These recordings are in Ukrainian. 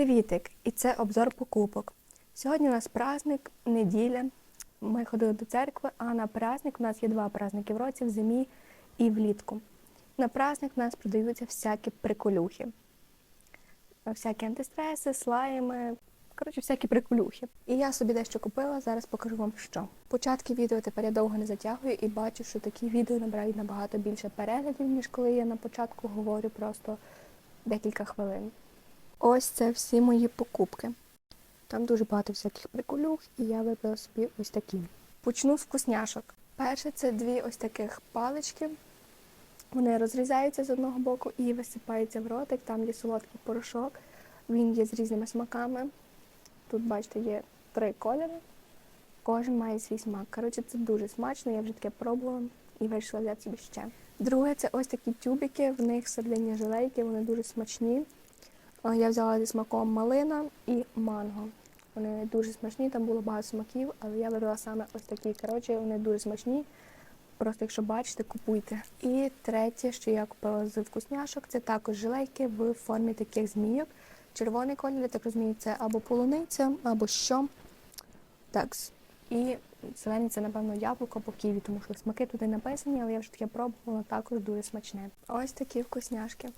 Привітик! І це обзор покупок. Сьогодні у нас праздник, неділя. Ми ходили до церкви, а на праздник у нас є два праздники в році в зимі і влітку. На праздник у нас продаються всякі приколюхи. Всякі антистреси, слайми, коротше, всякі приколюхи. І я собі дещо купила, зараз покажу вам що. Початки відео тепер я довго не затягую і бачу, що такі відео набирають набагато більше переглядів, ніж коли я на початку говорю просто декілька хвилин. Ось це всі мої покупки. Там дуже багато всяких приколюх, і я вибрала собі ось такі. Почну з вкусняшок. Перше це дві ось таких палички. Вони розрізаються з одного боку і висипаються в ротик. Там є солодкий порошок. Він є з різними смаками. Тут, бачите, є три кольори. Кожен має свій смак. Коротше, це дуже смачно, я вже таке пробувала і вирішила взяти собі ще. Друге, це ось такі тюбики, в них середині жилейки, вони дуже смачні. Е, Я взяла зі смаком малина і манго. Вони дуже смачні, там було багато смаків, але я вибрала саме ось такі. Коротше, вони дуже смачні. Просто якщо бачите, купуйте. І третє, що я купила з вкусняшок, це також жилейки в формі таких змійок. Червоний колір, так розумію, це або полуниця, або що. Так. І зелений це, напевно, яблуко або ківі, тому що смаки туди написані, але я вже таке пробувала, також дуже смачне. Ось такі вкусняшки.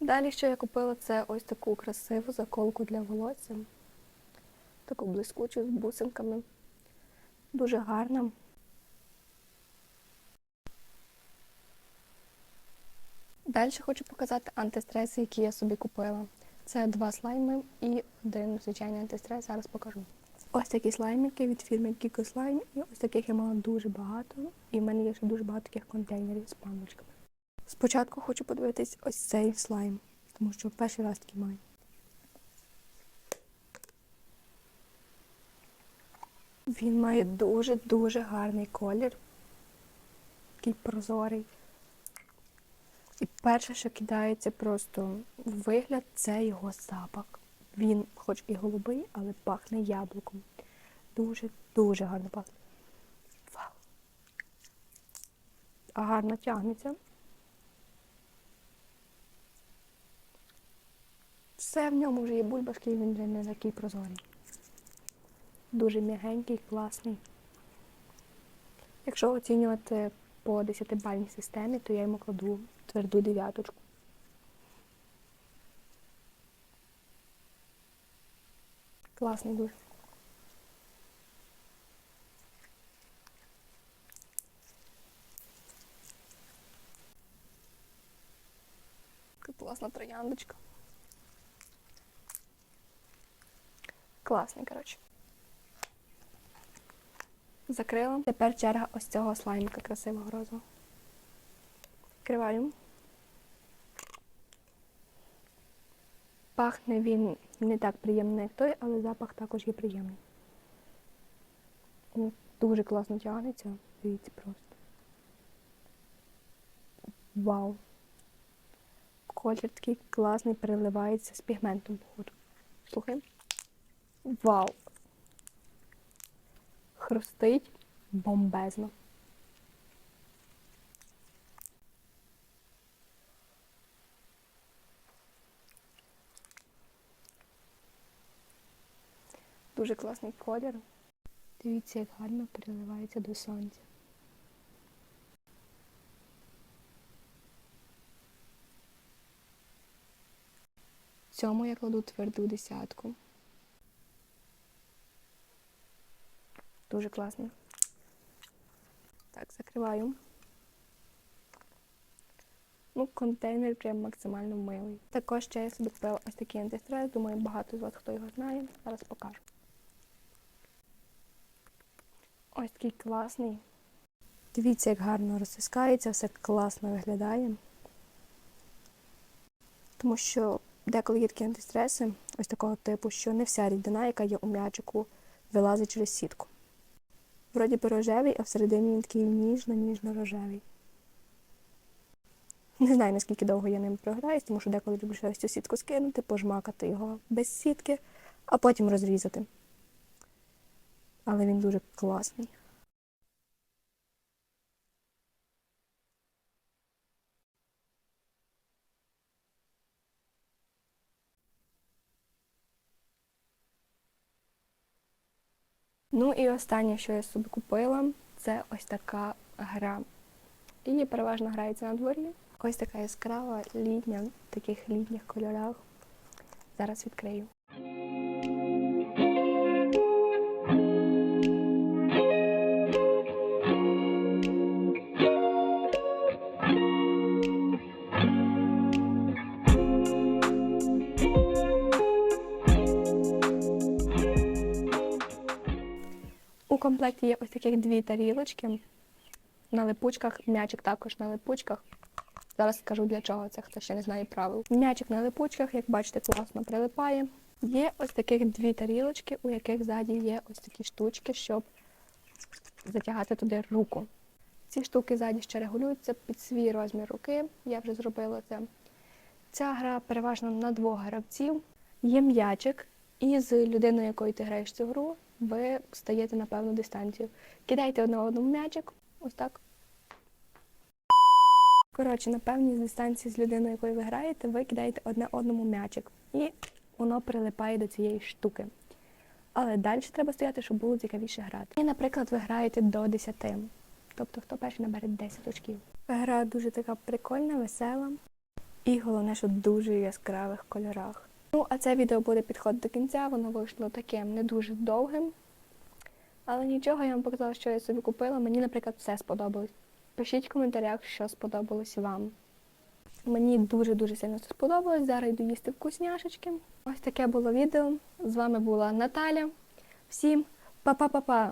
Далі, що я купила, це ось таку красиву заколку для волосся. Таку блискучу з бусинками. Дуже гарна. Далі хочу показати антистреси, які я собі купила. Це два слайми і один звичайний антистрес. Зараз покажу. Ось такі слаймики від фірми Kiko Slime. І ось таких я мала дуже багато. І в мене є ще дуже багато таких контейнерів з памочками. Спочатку хочу подивитись ось цей слайм, тому що перший раз такий маю. Він має дуже-дуже гарний колір. Такий прозорий. І перше, що кидається просто в вигляд, це його запах. Він, хоч і голубий, але пахне яблуком. Дуже-дуже гарно пахне. Вау! А гарно тягнеться. Все в ньому вже є бульбашки, і він вже не такий прозорий. Дуже м'ягенький, класний. Якщо оцінювати по 10-бальній системі, то я йому кладу тверду дев'яточку. Класний дуже. Класна трояндочка. Класний, коротше. Закрила. Тепер черга ось цього слаймика красивого розового. Відкриваю. Пахне він не так приємний, як той, але запах також є приємний. Дуже класно тягнеться. Дивіться просто. Вау! Колір такий класний, переливається з пігментом, походу. Слухай. Вау! Хрустить бомбезно. Дуже класний колір. Дивіться, як гарно переливається до сонця. Цьому я кладу тверду десятку. Дуже класний. Так, закриваю. Ну, контейнер прям максимально милий. Також ще я собі купила ось такий антистрес. Думаю, багато з вас хто його знає. Зараз покажу. Ось такий класний. Дивіться, як гарно розтискається, все класно виглядає. Тому що деколи є такі антистреси, ось такого типу, що не вся рідина, яка є у м'ячику, вилазить через сітку. Вроді би рожевий, а всередині він такий ніжно-ніжно-рожевий. Не знаю, наскільки довго я ним програюсь, тому що деколи люблю ось цю сітку скинути, пожмакати його без сітки, а потім розрізати. Але він дуже класний. Ну і останнє, що я собі купила, це ось така гра. Її переважно грається на дворі. Ось така яскрава літня в таких літніх кольорах. Зараз відкрию. Комплекті є ось таких дві тарілочки на липучках, м'ячик також на липучках. Зараз скажу для чого це, хто ще не знає правил. М'ячик на липучках, як бачите, класно прилипає. Є ось таких дві тарілочки, у яких ззаді є ось такі штучки, щоб затягати туди руку. Ці штуки ззаді ще регулюються під свій розмір руки. Я вже зробила це. Ця гра переважно на двох гравців. Є м'ячик, і з людиною, якою ти граєш цю гру, ви стаєте на певну дистанцію. Кидайте одне одному м'ячик, ось так. Коротше, на певній дистанції з людиною, якою ви граєте, ви кидаєте одне одному м'ячик. І воно прилипає до цієї штуки. Але далі треба стояти, щоб було цікавіше грати. І, наприклад, ви граєте до 10. Тобто, хто перший набере 10 очків. Гра дуже така прикольна, весела. І головне, що дуже яскравих кольорах. Ну, а це відео буде підходити до кінця, воно вийшло таким не дуже довгим. Але нічого, я вам показала, що я собі купила. Мені, наприклад, все сподобалось. Пишіть в коментарях, що сподобалось вам. Мені дуже-дуже сильно це сподобалось. Зараз йду їсти вкусняшечки. Ось таке було відео. З вами була Наталя. Всім па-па-па-па!